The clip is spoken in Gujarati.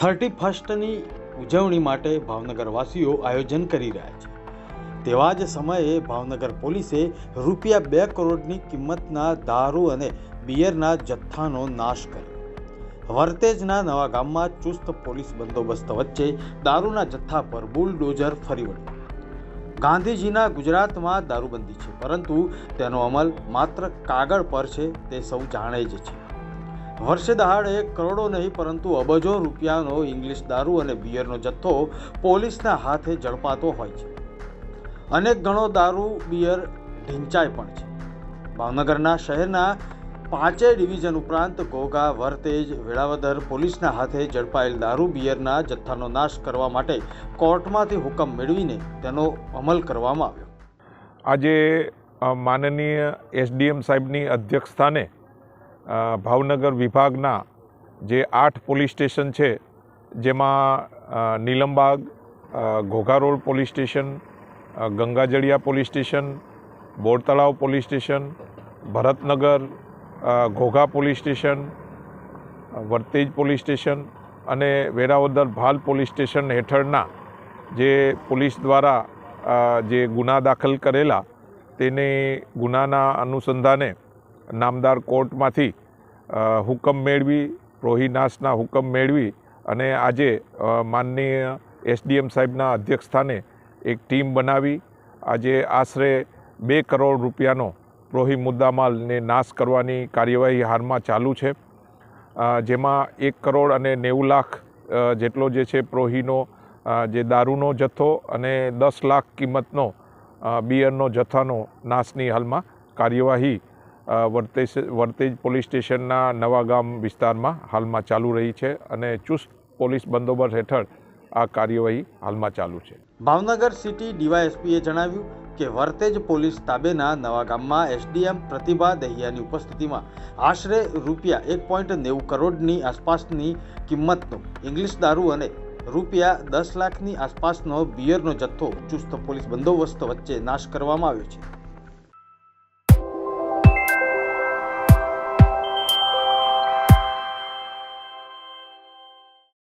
થર્ટી ફર્સ્ટની ઉજવણી માટે ભાવનગરવાસીઓ આયોજન કરી રહ્યા છે. તેવા જ સમયે ભાવનગર પોલીસે રૂપિયા બે કરોડની કિંમતના દારૂ અને બિયરના જથ્થાનો નાશ કર્યો. વર્તેજના નવા ગામમાં ચુસ્ત પોલીસ બંદોબસ્ત વચ્ચે દારૂના જથ્થા પર બુલડોઝર ફરી વળ્યું. ગાંધીજીના ગુજરાતમાં દારૂબંધી છે, પરંતુ તેનો અમલ માત્ર કાગળ પર છે, તે સૌ જાણે જ છે. વર્ષે દહાડે કરોડો નહીં, પરંતુ અબજો રૂપિયાનો ઇંગ્લિશ દારૂ અને બિયરનો જથ્થો પોલીસના હાથે ઝડપાતો હોય છે. અનેક ગણો દારૂ, બિયર ઢીંચાય પણ છે. ભાવનગરના શહેરના પાંચેય ડિવિઝન ઉપરાંત ઘોઘા વરતેજ, વેળાવદર પોલીસના હાથે ઝડપાયેલ દારૂ, બિયરના જથ્થાનો નાશ કરવા માટે કોર્ટમાંથી હુકમ મેળવીને તેનો અમલ કરવામાં આવ્યો. આજે માનનીય એસડીએમ સાહેબની અધ્યક્ષસ્થાને ભાવનગર વિભાગના જે આઠ પોલીસ સ્ટેશન છે જેમાં નીલમબાગ અ, Ghogha road police station Gangajaliya police station Bortalav police station Bharatnagar Ghogha police station Vartej police station અને વેરાવદર ભાલ પોલીસ સ્ટેશન હેઠળના જે પોલીસ દ્વારા જે ગુના દાખલ કરેલા તેને ગુનાના અનુસંધાને નામદાર કોર્ટમાંથી હુકમ મેળવી, રોહિનાશના હુકમ મેળવી અને આજે માનનીય એસડીએમ સાહેબના અધ્યક્ષસ્થાને એક ટીમ બનાવી. આજે આશરે બે કરોડ રૂપિયાનો પ્રોહી મુદ્દામાલને નાશ કરવાની કાર્યવાહી હાલમાં ચાલુ છે. જેમાં એક કરોડ અને નેવું લાખ જેટલો જે છે પ્રોહીનો જે દારૂનો જથ્થો અને દસ લાખ કિંમતનો બિયરનો જથ્થાનો નાશની હાલમાં કાર્યવાહી વર્તેજ વર્તેજ પોલીસ સ્ટેશનના નવાગામ વિસ્તારમાં હાલમાં ચાલુ રહી છે અને ચુસ્ત પોલીસ બંદોબસ્ત હેઠળ આ કાર્યવાહી હાલમાં ચાલુ છે. ભાવનગર સિટી ડીવાયએસપીએ જણાવ્યું કે વર્તેજ પોલીસ તાબેના નવા ગામમાં એસડીએમ પ્રતિભા દહિયાની ઉપસ્થિતિમાં આશરે રૂપિયા એક પોઈન્ટ નેવું કરોડની આસપાસની કિંમતનો ઇંગ્લિશ દારૂ અને રૂપિયા દસ લાખની આસપાસનો બિયરનો જથ્થો ચુસ્ત પોલીસ બંદોબસ્ત વચ્ચે નાશ કરવામાં આવ્યો છે.